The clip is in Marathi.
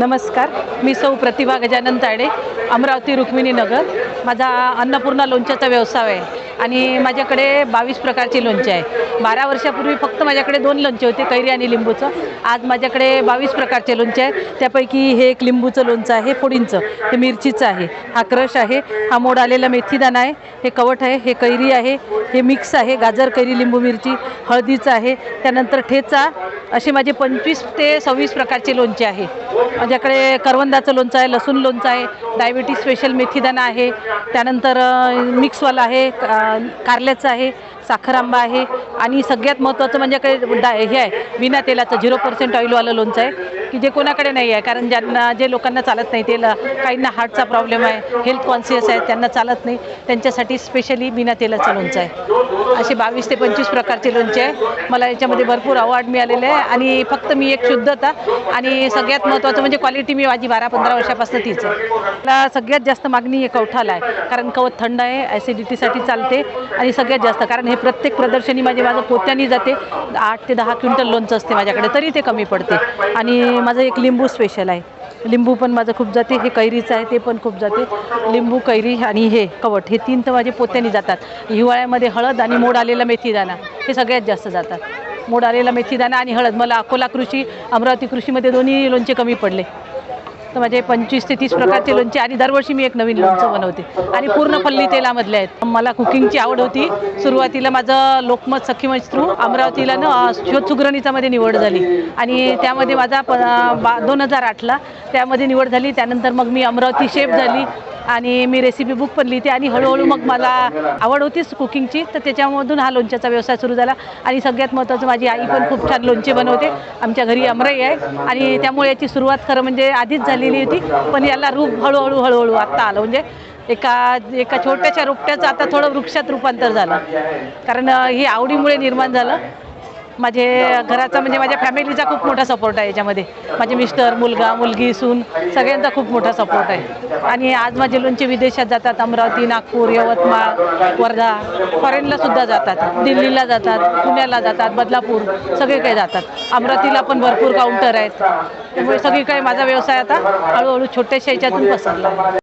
नमस्कार. मी सौ प्रतिभा गजानन तायडे अमरावती रुक्मिणी नगर. माझा अन्नपूर्णा लोणच्याचा व्यवसाय आहे आणि माझ्याकडे बावीस प्रकारचे लोणचे आहे. बारा वर्षापूर्वी फक्त माझ्याकडे दोन लोणचे होते कैरी आणि लिंबूचं. आज माझ्याकडे बावीस प्रकारचे लोणचे आहे त्यापैकी हे एक लिंबूचं लोणचं आहे फोडींचं हे मिरचीचं आहे. हा क्रश आहे हा मोड आलेला मेथीदाना आहे हे कवट आहे हे कैरी आहे हे मिक्स आहे गाजर कैरी लिंबू मिरची हळदीचं आहे. त्यानंतर ठेचा असे माझे पंचवीस ते सव्वीस प्रकारचे लोणचे आहे. माझ्याकडे करवंदाचं लोणचं आहे लसूण लोणचं आहे डायबिटीज स्पेशल मेथीदाणा आहे. त्यानंतर मिक्सवाला आहे कारल्याचं आहे साखर आंबा आहे आणि सगळ्यात महत्त्वाचं म्हणजे काही डा हे आहे बिना तेलाचं झिरो पर्सेंट ऑइलवालं लोणचं आहे की जे कोणाकडे नाही आहे कारण ज्यांना जे लोकांना चालत नाही तेल काहींना हार्टचा प्रॉब्लेम आहे हेल्थ कॉन्सियस आहे त्यांना चालत नाही त्यांच्यासाठी स्पेशली बिना तेलाचं लोणचं आहे. असे बावीस ते पंचवीस प्रकारचे लोणचे आहे. मला याच्यामध्ये भरपूर अवॉर्ड मिळालेले आहे आणि फक्त मी एक शुद्धता आणि सगळ्यात महत्त्वाचं म्हणजे क्वालिटी मी माझी बारा पंधरा वर्षापासून तीच आहे. आपला सगळ्यात जास्त मागणी हे कवठाला आहे. कारण कवत थंड आहे ॲसिडिटीसाठी चालते आणि सगळ्यात जास्त. कारण हे प्रत्येक प्रदर्शनी माझे माझं पोत्यानी जाते. आठ ते दहा क्विंटल लोणचं असते माझ्याकडे तरी ते कमी पडते. आणि माझं एक लिंबू स्पेशल आहे. लिंबू पण माझं खूप जाते हे कैरीचं आहे ते पण खूप जाते. लिंबू कैरी आणि हे कवट हे तीन तर माझे पोत्यानी जातात. हिवाळ्यामध्ये हळद आणि मोड आलेला मेथीदाणा हे सगळ्यात जास्त जातात. मोड आलेला मेथीदाणा आणि हळद. मला अकोला कृषी अमरावती कृषीमध्ये दोन्ही लोणचे कमी पडले. तर माझे पंचवीस ते तीस प्रकारचे लोणचे. आणि दरवर्षी मी एक नवीन लोणचं बनवते. आणि पूर्ण पल्ली तेलामधले आहेत. मला कुकिंगची आवड होती. सुरुवातीला माझं लोकमत सखीमंच थ्रू अमरावतीला ना शोधमध्ये निवड झाली. आणि त्यामध्ये माझा प बा दोन हजार आठला त्यामध्ये निवड झाली. त्यानंतर मग मी अमरावती शेफ झाली. आणि मी रेसिपी बुक पण लिहिते आणि हळूहळू मग मला आवड होतीच कुकिंगची तर त्याच्यामधून हा लोणच्याचा व्यवसाय सुरू झाला. आणि सगळ्यात महत्त्वाचं माझी आई पण खूप छान लोणचे बनवते. आमच्या घरी अमराई आहे. आणि त्यामुळे याची सुरुवात खरं म्हणजे आधीच झालेली होती. पण याला रूप हळूहळू हळूहळू आत्ता आलं. म्हणजे एका एका छोट्याशा रोपट्याचं आता थोडं वृक्षात रूपांतर झालं. कारण हे आवडीमुळे निर्माण झालं. माझे घराचा म्हणजे माझ्या फॅमिलीचा खूप मोठा सपोर्ट आहे याच्यामध्ये. माझे मिस्टर मुलगा मुलगी सून सगळ्यांचा खूप मोठा सपोर्ट आहे. आणि आज माझे लोणचे विदेशात जातात अमरावती नागपूर यवतमाळ वर्धा फॉरेनला सुद्धा जातात. दिल्लीला जातात पुण्याला जातात बदलापूर सगळे काही जातात. अमरावतीला पण भरपूर काउंटर आहेत. त्यामुळे सगळीकडे माझा व्यवसाय आता हळूहळू छोट्याशा ह्याच्यातून पसरला